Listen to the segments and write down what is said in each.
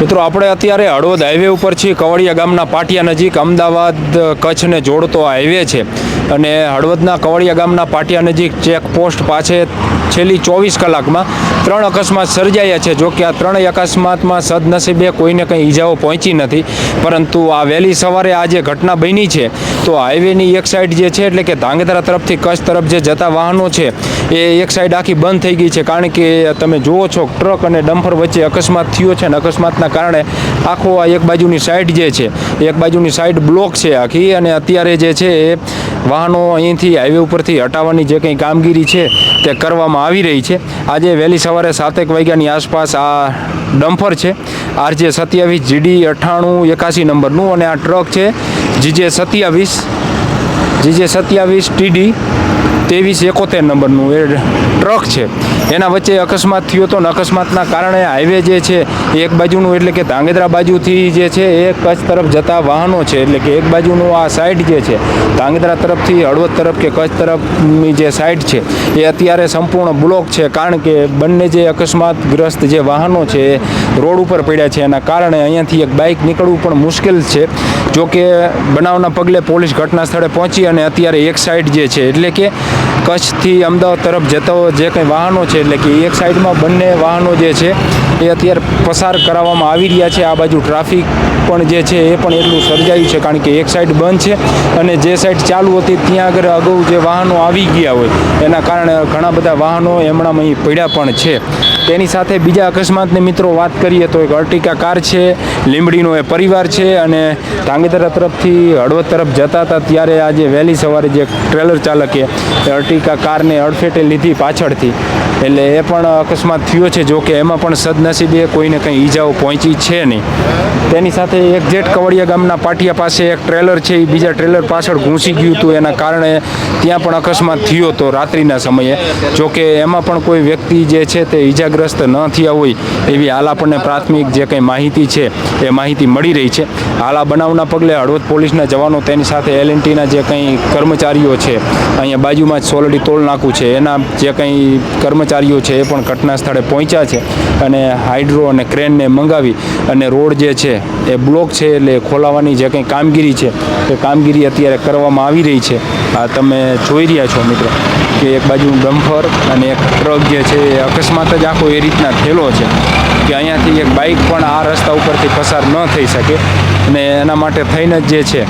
મિત્રો, આપણે અત્યારે હળવદ હાઈવે ઉપર છીએ. કવાડિયા ગામના પાટિયા નજીક અમદાવાદ કચ્છને જોડતો હાઈવે છે. અને હળવદના કવાડિયા ગામના પાટિયા નજીક ચેકપોસ્ટ પાસે છેલ્લી ચોવીસ કલાકમાં ત્રણ અકસ્માત સર્જાયા છે. જોકે આ ત્રણેય અકસ્માતમાં સદનસીબે કોઈને કંઈ ઈજાઓ પહોંચી નથી. પરંતુ આ વહેલી સવારે આ જે ઘટના બની છે, તો હાઈવેની એક સાઈડ જે છે, એટલે કે ધાંગધ્રા તરફથી કચ્છ તરફ જે જતા વાહનો છે, એ એક સાઈડ આખી બંધ થઈ ગઈ છે. કારણ કે તમે જુઓ છો, ટ્રક અને ડમ્ફર વચ્ચે અકસ્માત થયો છે અને અકસ્માતના કારણે આખો આ એક બાજુની સાઈડ જે છે એક બાજુની સાઈડ બ્લોક છે આખી. અને અત્યારે જે છે, એ વાહનો અહીંથી હાઈવે ઉપરથી હટાવવાની જે કંઈ કામગીરી છે તે કરવામાં આવી રહી છે. આજે વહેલી સવારે સાતેક વાગ્યાની આસપાસ આ ડમ્ફર છે. આરજે સત્યાવીસ, જીડી અઠ્ઠાણું, એકાસી નંબરનું અને આ ટ્રક છે. જીજે સત્યાવીસ જીજે સત્યાવીસ, ટીડી ત્રેવીસ એકોતેર નંબરનું એ ટ્રક છે. એના વચ્ચે અકસ્માત થયો હતો ને અકસ્માતના કારણે હાઈવે જે છે એક બાજુનું એટલે કે ધાંગધ્રા બાજુથી જે છે એ કચ્છ તરફ જતા વાહનો છે એટલે કે એક બાજુનું આ સાઈડ જે છે ધાંગધ્રા તરફથી હળવદ તરફ કે કચ્છ તરફની જે સાઈડ છે એ અત્યારે સંપૂર્ણ બ્લોક છે કારણ કે બંને જે અકસ્માતગ્રસ્ત જે વાહનો છે એ રોડ ઉપર પડ્યા છે. એના કારણે અહીંયાથી એક બાઇક નીકળવું પણ મુશ્કેલ છે. જો કે બનાવના પગલે પોલીસ ઘટના સ્થળે પહોંચી અને અત્યારે એક સાઈડ જે છે એટલે કે કચ્છથી અમદાવાદ તરફ જતો જે કંઈ વાહનો છે, એટલે કે એક સાઈડમાં બંને વાહનો જે છે, એ અત્યારે પસાર કરાવવામાં આવી રહ્યા છે. આ બાજુ ટ્રાફિક પણ જે છે, એ પણ એટલું સર્જાયું છે, કારણ કે એક સાઈડ બંધ છે અને જે સાઈડ ચાલુ હતી, ત્યાં આગળ અગાઉ જે વાહનો આવી ગયા હોય, એના કારણે ઘણા બધા વાહનો એમણામાં અહીં પડ્યા પણ છે. તેની સાથે બીજા અકસ્માતની મિત્રો વાત કરીએ તો એક અર્ટિકા કાર છે, લીંબડીનો એ પરિવાર છે અને ધાંગધ્રા તરફથી હળવદ તરફ જતા હતા, ત્યારે આજે વહેલી સવારે જે ટ્રેલર ચાલકે એ અર્ટિકા કારને અડફેટે લીધી પાછળથી. એટલે એ પણ અકસ્માત થયો છે, જોકે એમાં પણ સદનસીબે કોઈને કંઈ ઈજાઓ પહોંચી છે નહીં. તેની સાથે એક્ઝેટ કવડિયા ગામના પાટિયા પાસે એક ટ્રેલર છે એ બીજા ટ્રેલર પાછળ ઘૂંસી ગયું હતું. એના કારણે ત્યાં પણ અકસ્માત થયો હતો રાત્રિના સમયે. જોકે એમાં પણ કોઈ વ્યક્તિ જે છે તે ઈજાગ્રસ્ત ન થયા હોય એવી હાલ આપણને પ્રાથમિક જે કંઈ માહિતી છે, એ માહિતી મળી રહી છે. હાલ આ બનાવના પગલે હળવદ પોલીસના જવાનો તેની સાથે એલએનટીના જે કંઈ કર્મચારીઓ છે, અહીંયા બાજુમાં જ સોલડી તોલ નાખું છે. એના જે કંઈ કર્મચારીઓ છે એ પણ ઘટના સ્થળે પહોંચ્યા છે અને હાઇડ્રો અને ક્રેનને મંગાવી અને રોડ જે છે એ બ્લોક છે એટલે ખોલાવવાની જે કંઈ કામગીરી છે એ કામગીરી અત્યારે કરવામાં આવી રહી છે. આ તમે જોઈ રહ્યા છો મિત્રો કે એક બાજુ ડમ્ફર અને એક ટ્રક જે છે એ અકસ્માત જ આખો એ રીતના થયેલો છે. કે અહીંયાથી એક બાઇક પણ આ રસ્તા ઉપરથી પસાર ન થઈ શકે. અને એના માટે થઈને જ છે,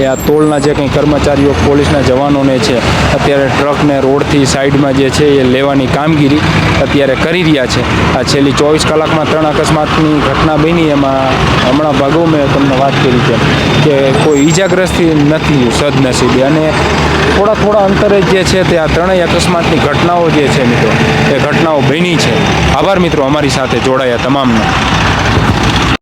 એ આ તોલના જે કંઈ કર્મચારીઓ, પોલીસના જવાનોને છે, અત્યારે ટ્રકને રોડથી સાઈડમાં જે છે, એ લેવાની કામગીરી અત્યારે કરી રહ્યા છે. આ છેલ્લી ચોવીસ કલાકમાં ત્રણ અકસ્માતની ઘટના બની, એમાં હમણાં ભાગો મેં તમને વાત કરી છે કે કોઈ ઈજાગ્રસ્તી નથી, સદનસીબે. અને થોડા થોડા અંતરે જે છે, તે આ ત્રણેય અકસ્માતની ઘટનાઓ જે છે મિત્રો, એ ઘટનાઓ બની છે. આભાર મિત્રો, અમારી સાથે જોડાયા tamamdır.